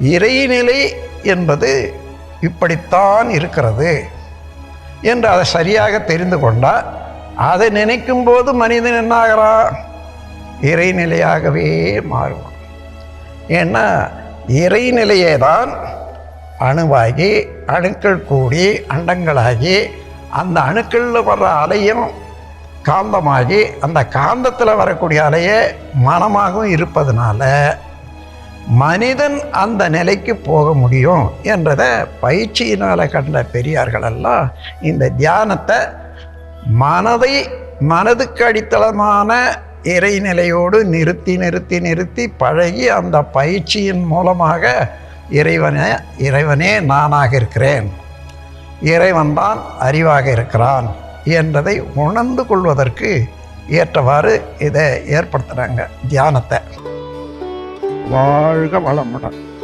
இறைநிலை என்பது இப்படித்தான் இருக்கிறது என்று அதை சரியாக தெரிந்து கொண்டால் அதை நினைக்கும் போது மனிதன் என்ன ஆகிறான் இறைநிலையாகவே மாறுவான். ஏன்னா இறைநிலையே தான் அணுவாகி அணுக்கள் கூடி அண்டங்களாகி அந்த அணுக்களில் வர்ற அலையும் காந்தமாகி அந்த காந்தத்தில் வரக்கூடிய அலையே மனமாகவும் இருப்பதனால மனிதன் அந்த நிலைக்கு போக முடியும் என்றதை பயிற்சியினால் கண்ட பெரியார்களெல்லாம் இந்த தியானத்தை மனதை மனதுக்கு அடித்தளமான இறைநிலையோடு நிறுத்தி நிறுத்தி நிறுத்தி பழகி அந்த பயிற்சியின் மூலமாக இறைவனே இறைவனே நானாக இருக்கிறேன். இறைவன்தான் அறிவாக இருக்கிறான் என்றதை உணர்ந்து கொள்வதற்கு ஏற்றவாறு இதை ஏற்படுத்துகிறாங்க தியானத்தை. வாழ்க வளமுடன்.